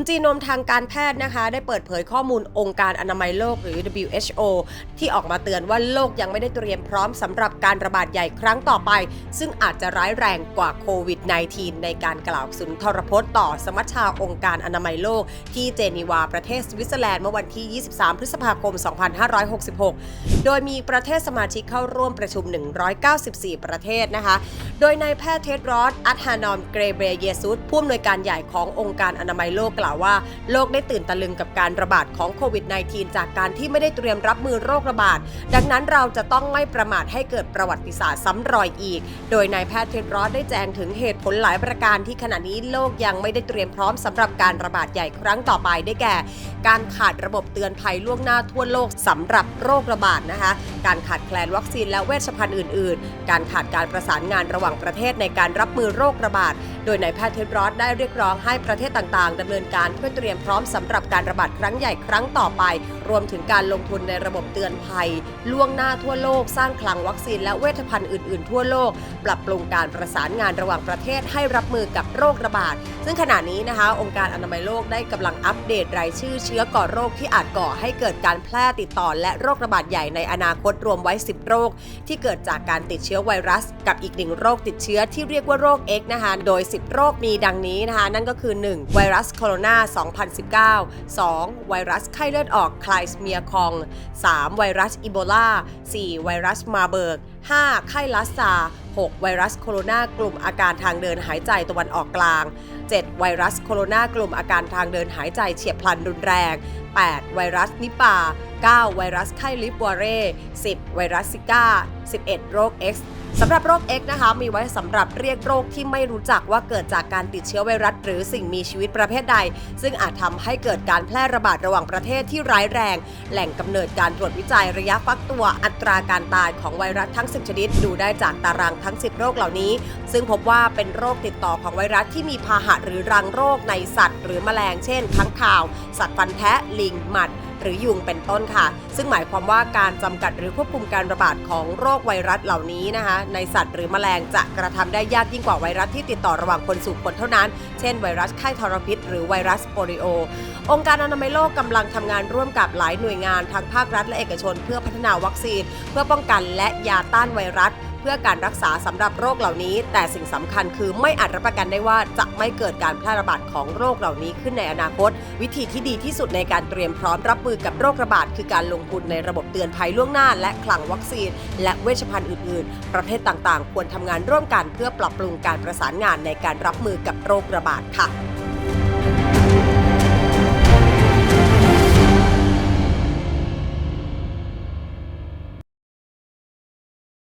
ย์จีโนมทางการแพทย์นะคะ ได้เปิดเผยข้อมูลองค์การอนามัยโลกหรือ WHO ที่ออกมาเตือนว่าโลกยังไม่ได้เตรียมพร้อมสำหรับการระบาดใหญ่ครั้งต่อไป ซึ่งอาจจะร้ายแรงกว่าโควิด -19 ในการกล่าวสุนทรพจน์ต่อสมัชชาองค์การอนามัยโลก ที่เจนีวาประเทศสวิตเซอร์แลนด์เมื่อวันที่ 23 พฤษภาคม 2566 โดยมีประเทศสมาชิกเข้าร่วมประชุม 194 ประเทศนะคะ โดยนายแพทย์เท็ดรอสอัตฮานอมเกรเบรเยซุสผู้อำนวยการใหญ่ขององค์การอนามัยโลกกล่าวว่าโลกได้ตื่นตะลึงกับการระบาดของโควิด -19 จากการที่ไม่ได้เตรียมรับมือโรคระบาด ดังนั้นเราจะต้องไม่ประมาทให้เกิดประวัติศาสตร์ซ้ำรอยอีก โดยนายแพทย์เท็ดรอสได้แจ้งถึงเหตุผลหลายประการที่ขณะนี้โลกยังไม่ได้เตรียมพร้อมสำหรับการระบาดใหญ่ครั้งต่อไปได้แก่ การขาดระบบเตือนภัยล่วงหน้าทั่วโลกสำหรับโรคระบาดนะคะ การขาดแคลนวัคซีนและเวชภัณฑ์อื่น ๆ การขาดการประสานงานระหว่างประเทศในการรับมือโรคระบาดโดยนายแพทย์เทดรอสได้เรียกร้องให้ประเทศต่างๆดำเนินการเพื่อเตรียมพร้อมสำหรับการระบาดครั้งใหญ่ครั้งต่อไป รวมถึงการลงทุนในระบบเตือนภัย ล่วงหน้าทั่วโลก สร้างคลังวัคซีนและเวชภัณฑ์อื่น ๆ ทั่วโลก ปรับปรุงการประสานงานระหว่างประเทศให้รับมือกับโรคระบาด ซึ่งขณะนี้นะคะ องค์การอนามัยโลกได้กำลังอัปเดตรายชื่อเชื้อก่อโรคที่อาจก่อให้เกิดการแพร่ติดต่อ และโรคระบาดใหญ่ในอนาคตรวมไว้ 10 โรค ที่เกิดจากการติดเชื้อไวรัส กับอีกหนึ่งโรคติดเชื้อที่เรียกว่าโรค X นะคะโดย 10 โรคมีดังนี้นะคะ นั่นก็คือ 1. ไวรัสโคโรนา2019 2. ไวรัสไข้เลือดออกคลายสเมียคอง 3. ไวรัสอีโบลา 4. ไวรัสมาเบิร์ก 5. ไข้ลัสซา 6. ไวรัสโคโรนากลุ่มอาการทางเดินหายใจตะวันออกกลาง 7. ไวรัสโคโรนากลุ่มอาการทางเดินหายใจเฉียบพลันรุนแรง 8. ไวรัสนิปา 9. ไวรัสไข้ลิปวาเร่ 10. ไวรัสซิก้า 11. โรค X สำหรับโรค X นะคะ มีไว้สำหรับเรียกโรคที่ไม่รู้จักว่าเกิดจากการติดเชื้อไวรัส หรือสิ่งมีชีวิตประเภทใด ซึ่งอาจทำให้เกิดการแพร่ระบาดระหว่างประเทศที่ร้ายแรง แหล่งกำเนิดการตรวจวิจัยระยะฟักตัวอัตราการตายของไวรัสทั้ง 10 ชนิด ดูได้จากตารางทั้ง 10 โรคเหล่านี้ ซึ่งพบว่าเป็นโรคติดต่อของไวรัสที่มีพาหะหรือรังโรคในสัตว์ หรือแมลง เช่นค้างคาว สัตว์ฟันแทะลิงหมัด หรือยุงเป็นต้นค่ะ ซึ่งหมายความว่าการจำกัดหรือควบคุมการระบาดของโรคไวรัสเหล่านี้นะคะ ในสัตว์หรือแมลงจะกระทำได้ยากยิ่งกว่าไวรัสที่ติดต่อระหว่างคนสู่คนเท่านั้น เช่นไวรัสไข้ทรพิษ หรือไวรัสโปลิโอ องค์การอนามัยโลกกำลังทำงานร่วมกับหลายหน่วยงานทั้งภาครัฐและเอกชน เพื่อพัฒนาวัคซีน เพื่อป้องกันและยาต้านไวรัส เพื่อการรักษาสำหรับโรคเหล่านี้ แต่สิ่งสำคัญคือไม่อาจรับประกันได้ว่าจะไม่เกิดการแพร่ระบาดของโรคเหล่านี้ขึ้นในอนาคต วิธีที่ดีที่สุดในการเตรียมพร้อมรับมือกับโรคระบาด คือการลงทุนในระบบเตือนภัยล่วงหน้า และคลังวัคซีน และเวชภัณฑ์อื่น ๆ ประเทศต่างๆ ควรทำงานร่วมกันเพื่อปรับปรุงการประสานงานในการรับมือกับโรคระบาดค่ะ